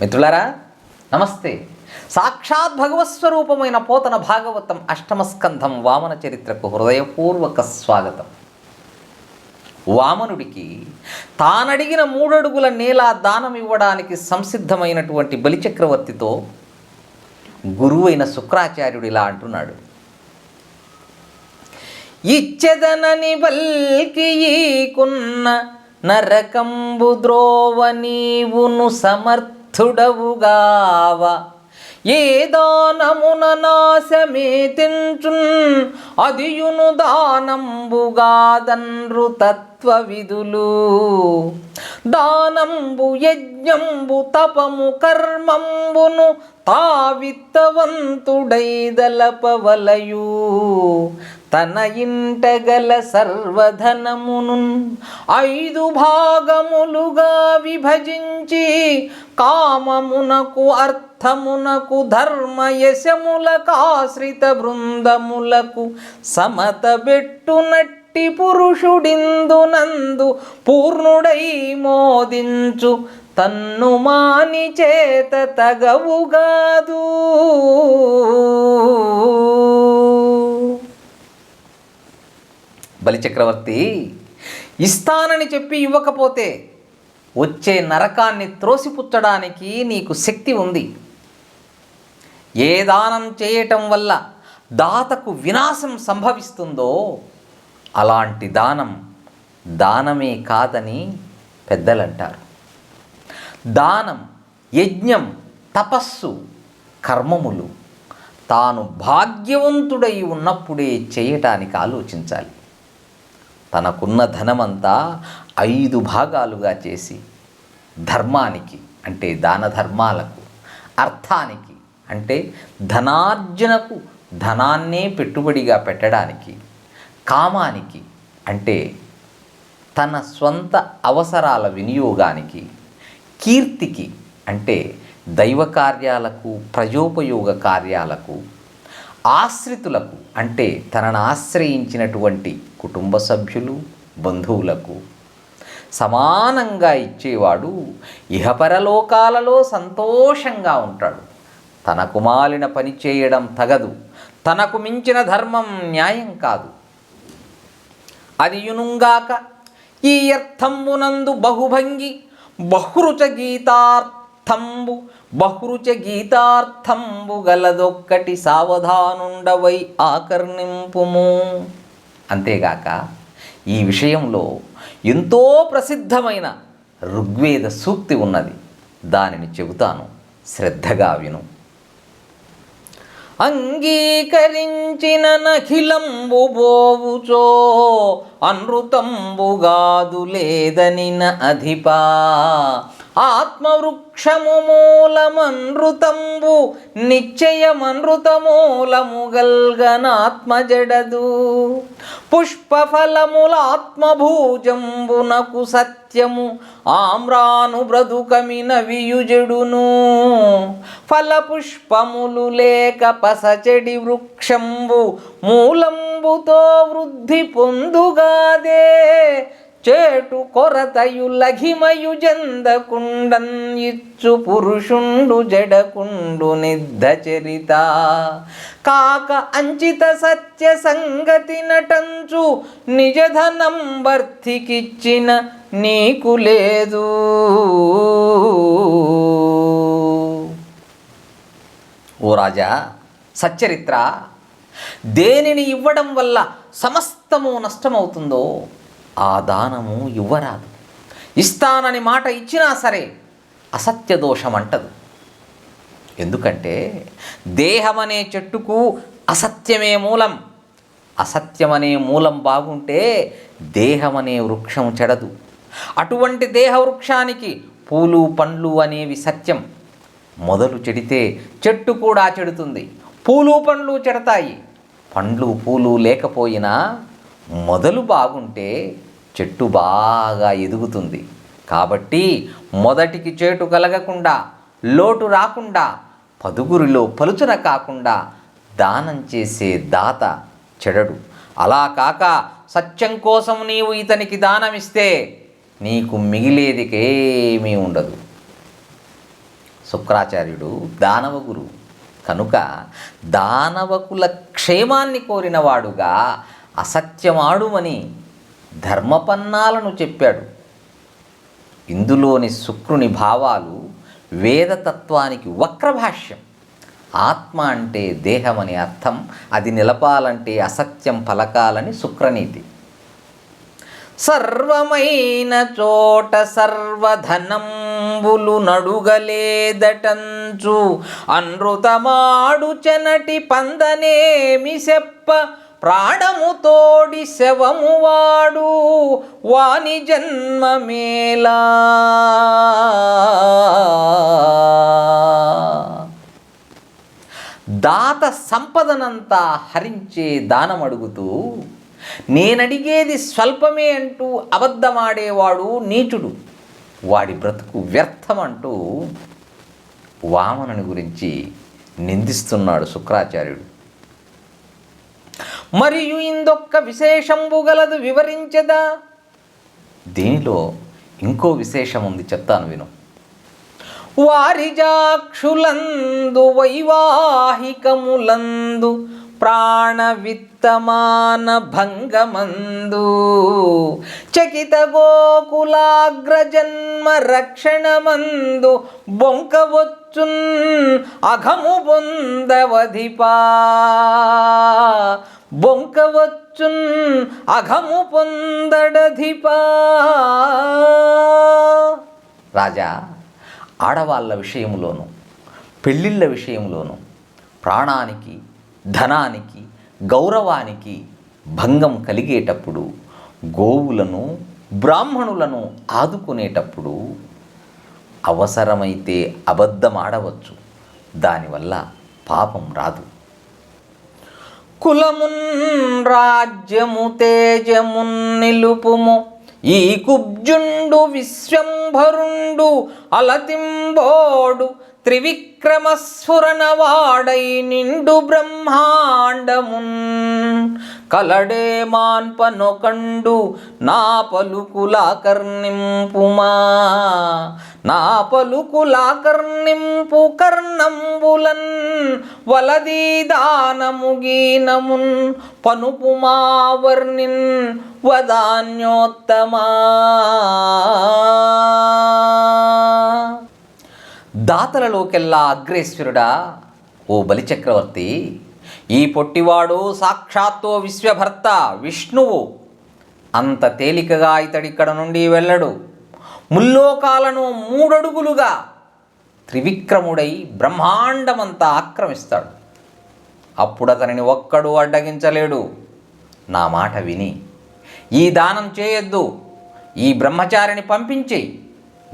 మిత్రులారా నమస్తే. సాక్షాత్ భగవత్స్వరూపమైన పోతన భాగవతం అష్టమస్కంధం వామన చరిత్రకు హృదయపూర్వక స్వాగతం. వామనుడికి తానడిగిన మూడడుగుల నేల దానం ఇవ్వడానికి సంసిద్ధమైనటువంటి బలిచక్రవర్తితో గురువైన శుక్రాచార్యుడు ఇలా అంటున్నాడు. ఇచ్చెదనని బల్కి ఈకున్న నరకంబు ద్రోవ నీవును సమర్థుడవుగావ ఏ దానమున నాశమే తించున్ అదియును దానంబుగాదన్రు తత్వవిధులు. దానంబు యజ్ఞంబు తపము కర్మంబును తావిత్తవంతుడైదలపవలయూ తన ఇంటగల సర్వధనమును ఐదు భాగములుగా విభజించి కామమునకు అర్థమునకు ధర్మ యశములకాశ్రిత బృందములకు సమత బెట్టునట్టి పురుషుడిందునందు పూర్ణుడై మోదించు తన్ను మాని చేత తగవుగాదు. బలిచక్రవర్తి ఇస్తానని చెప్పి ఇవ్వకపోతే వచ్చే నరకాన్ని త్రోసిపుచ్చడానికి నీకు శక్తి ఉంది. ఏ దానం చేయటం వల్ల దాతకు వినాశం సంభవిస్తుందో అలాంటి దానం దానమే కాదని పెద్దలంటారు. దానం యజ్ఞం తపస్సు కర్మములు తాను భాగ్యవంతుడై ఉన్నప్పుడే చేయటానికి ఆలోచించాలి. తనకున్న ధనమంతా ఐదు భాగాలుగా చేసి ధర్మానికి అంటే దాన ధర్మాలకు అర్థానికి అంటే ధనార్జనకు ధనాన్నే పెట్టుబడిగా పెట్టడానికి కామానికి అంటే తన స్వంత అవసరాల వినియోగానికి కీర్తికి అంటే దైవ కార్యాలకు ప్రజోపయోగ కార్యాలకు ఆశ్రితులకు అంటే తనను ఆశ్రయించినటువంటి కుటుంబ సభ్యులు బంధువులకు సమానంగా ఇచ్చేవాడు ఇహపరలోకాలలో సంతోషంగా ఉంటాడు. తనకు మాలిన పని చేయడం తగదు. తనకు మించిన ధర్మం న్యాయం కాదు. అది యునుంగాక ఈ అర్థంబునందు బహుభంగి బహురుచ గీతార్థంబు బహురుచ గీతార్థంబు గలదొక్కటి సావధానుండవై ఆకర్ణింపుము. అంతేగాక ఈ విషయంలో ఎంతో ప్రసిద్ధమైన ఋగ్వేద సూక్తి ఉన్నది. దానిని చెబుతాను. శ్రద్ధగా విను. అంగీకరించిన నఖిలంబు బోవుచో అనృతంబుగాదు లేదనిన అధిపా. ఆత్మవృక్షము మూలమనృతంబు నిశ్చయమనృతమూలము గల్గనాత్మజడదు పుష్పఫలములాత్మభూజంబునకు సత్యము ఆమ్రాను బ్రతుకమిన వియుజడును ఫలపుష్పములు లేక పసచెడి వృక్షంబు మూలంబుతో వృద్ధి పొందుగాదే. చేటు కొరతయు లఘిమయు జందకుండన్ ఇచ్చు పురుషుండు జడకుండు నిద్ధ చరిత. కాక అంచిత సత్య సంగతి నటంచు నిజధనం భర్తికిచ్చిన నీకు లేదు. ఓ రాజా సచ్చరిత్ర దేనిని ఇవ్వడం వల్ల సమస్తము నష్టమవుతుందో? ఆ దానము ఇవ్వరాదు. ఇస్తానని మాట ఇచ్చినా సరే అసత్య దోషం అంటదు. ఎందుకంటే దేహమనే చెట్టుకు అసత్యమే మూలం. అసత్యమనే మూలం బాగుంటే దేహమనే వృక్షం చెడదు. అటువంటి దేహ వృక్షానికి పూలు పండ్లు అనేవి సత్యం. మొదలు చెడితే చెట్టు కూడా చెడుతుంది. పూలు పండ్లు చెడతాయి. పండ్లు పూలు లేకపోయినా మొదలు బాగుంటే చెట్టు బాగా ఎదుగుతుంది. కాబట్టి మొదటికి చేటు కలగకుండా లోటు రాకుండా పదుగురిలో పలుచన కాకుండా దానం చేసే దాత చెడడు. అలా కాక సత్యం కోసం నీవు ఇతనికి దానమిస్తే నీకు మిగిలేదికేమీ ఉండదు. శుక్రాచార్యుడు దానవగురు కనుక దానవకుల క్షేమాన్ని కోరినవాడుగా అసత్యమాడుమని ధర్మపన్నాలను చెప్పాడు. ఇందులోని శుక్రుని భావాలు వేదతత్వానికి వక్రభాష్యం. ఆత్మ అంటే దేహమని అర్థం అది నిలపాలంటే అసత్యం పలకాలని శుక్రనీతి. సర్వమైన చోట సర్వధనంబులు నడుగలేదటంచు అనృతమాడు చెనటి పందనేమి చెప్ప ప్రాణము తోడి శవము వాడు వాని జన్మమేలా. దాత సంపదనంతా హరించే దానం అడుగుతూ నేనడిగేది స్వల్పమే అంటూ అబద్ధమాడేవాడు నీచుడు. వాడి బ్రతుకు వ్యర్థం అంటూ వామనుని గురించి నిందిస్తున్నాడు శుక్రాచార్యుడు. మరియు ఇందొక్క విశేషంబు గలదు వివరించదా. దీనిలో ఇంకో విశేషం ఉంది చెప్తాను విను. వారిజాక్షులందు వైవాహికములందు ప్రాణ విత్తమాన భంగమందు చకిత గోకులాగ్రజన్మ రక్షణమందు బొంకవచ్చున్ అఘము పొందవధిపా. బొంకవచ్చున్ అఘము పొందడధిపా. రాజా ఆడవాళ్ళ విషయంలోనూ పెళ్ళిళ్ళ విషయంలోనూ ప్రాణానికి ధనానికి గౌరవానికి భంగం కలిగేటప్పుడు గోవులను బ్రాహ్మణులను ఆదుకునేటప్పుడు అవసరమైతే అబద్ధం ఆడవచ్చు దానివల్ల పాపం రాదు. కులమున్ రాజ్యము తేజమున్ నిలుపుము. ఈ కుబ్జుండు విశ్వంభరుండు అలతింబోడు. త్రివిక్రమస్ఫురణవాడై నిండు బ్రహ్మాండమున్. కలడే మాన్పనొకండు నా పలుకులాకర్ణింపుమా నా పలుకులాకర్ణింపు కర్ణంబులన్ వలదీ దానముగీనమున్ పనుపుమా వదాన్యోత్తమా దాతలలోకెల్లా అగ్రేశ్వరుడా ఓ బలిచక్రవర్తి ఈ పొట్టివాడు సాక్షాత్తు విశ్వభర్త విష్ణువు. అంత తేలికగా ఇతడిక్కడ నుండి వెళ్ళడు. ముల్లోకాలను మూడడుగులుగా త్రివిక్రముడై బ్రహ్మాండమంతా ఆక్రమిస్తాడు. అప్పుడు అతనిని ఒక్కడు అడ్డగించలేడు. నా మాట విని ఈ దానం చేయొద్దు. ఈ బ్రహ్మచారిని పంపించి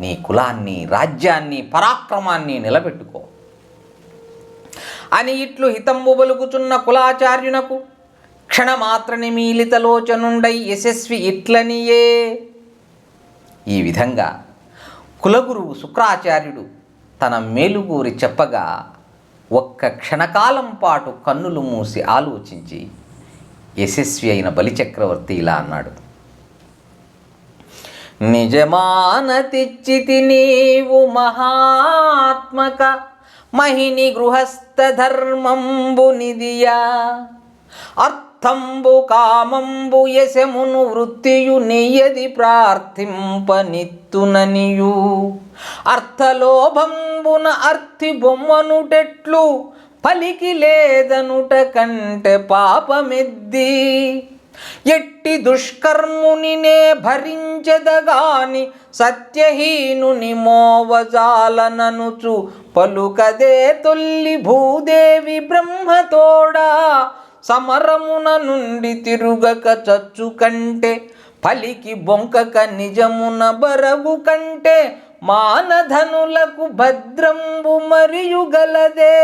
నీ కులాన్ని రాజ్యాన్ని పరాక్రమాన్ని నిలబెట్టుకో. అని ఇట్లు హితంబు బలుకుచున్న కులాచార్యునకు క్షణమాత్ర నిమీలితలోచనుండై యశస్వి ఇట్లనియే. ఈ విధంగా కులగురువు శుక్రాచార్యుడు తన మేలుగూరి చెప్పగా ఒక్క క్షణకాలం పాటు కన్నులు మూసి ఆలోచించి యశస్వి అయిన బలిచక్రవర్తి ఇలా అన్నాడు. నిజమానతిచ్చితి నీవు మహాత్మక మహిని గృహస్థ ధర్మంబు అర్థ అర్థంబు కామంబు యశమును వృత్తియు నెయ్యది ప్రార్థింపనిత్తుననియు. అర్థలోభంబున అర్థి బొమ్మనుటెట్లు పలికి లేదనుట కంటే పాపమెద్ది. ఎట్టి దుష్కర్మునినే భరించదగాని సత్యహీనుని మోవజాలననుచు పలుకదే తొల్లి భూదేవి బ్రహ్మతోడా. సమరమున నుండి తిరుగక చచ్చు కంటే పలికి బొంకక నిజమున బరగు కంటే మానధనులకు భద్రంబు మరియు గలదే.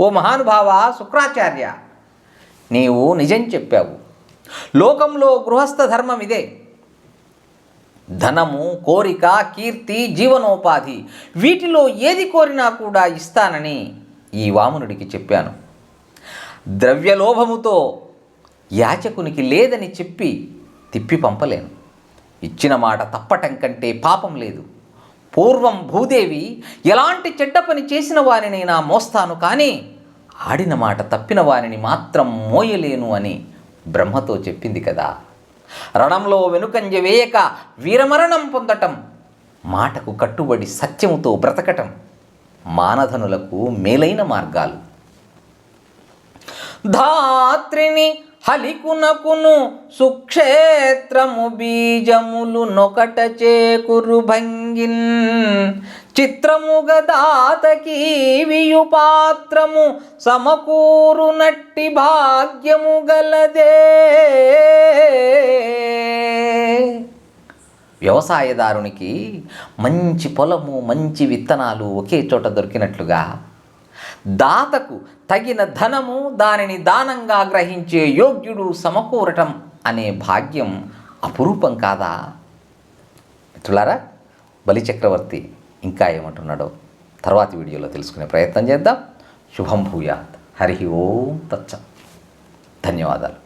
ఓ మహానుభావ శుక్రాచార్య నీవు నిజం చెప్పావు. లోకంలో గృహస్థ ధర్మం ఇదే. ధనము కోరిక కీర్తి జీవనోపాధి వీటిలో ఏది కోరినా కూడా ఇస్తానని ఈ వామనుడికి చెప్పాను. ద్రవ్యలోభముతో యాచకునికి లేదని చెప్పి తిప్పి పంపలేను. ఇచ్చిన మాట తప్పటం కంటే పాపం లేదు. పూర్వం భూదేవి ఎలాంటి చెడ్డ పని చేసిన వారినైనా మోస్తాను కానీ ఆడిన మాట తప్పిన వారిని మాత్రం మోయలేను అని బ్రహ్మతో చెప్పింది కదా. రణంలో వెనుకంజ వేయక వీరమరణం పొందటం. మాటకు కట్టుబడి సత్యముతో బ్రతకటం మానధనులకు మేలైన మార్గాలు. ధాత్రిని హలికునకును సుక్షేత్రము బీజములు నొకట చేకురు భంగిన్. చిత్రముగ దాతకి వియుపాత్రము సమకూరు నట్టి భాగ్యము గలదే. వ్యవసాయదారునికి మంచి పొలము మంచి విత్తనాలు ఒకే చోట దొరికినట్లుగా దాతకు తగిన ధనము దానిని దానంగా గ్రహించే యోగ్యుడు సమకూరటం అనే భాగ్యం అపురూపం కాదా? మిత్రులారా బలిచక్రవర్తి ఇంకా ఏమంటున్నాడో తర్వాతి వీడియోలో తెలుసుకునే ప్రయత్నం చేద్దాం. శుభం భూయాత్. హరి ఓం తచ్చ. ధన్యవాదాలు.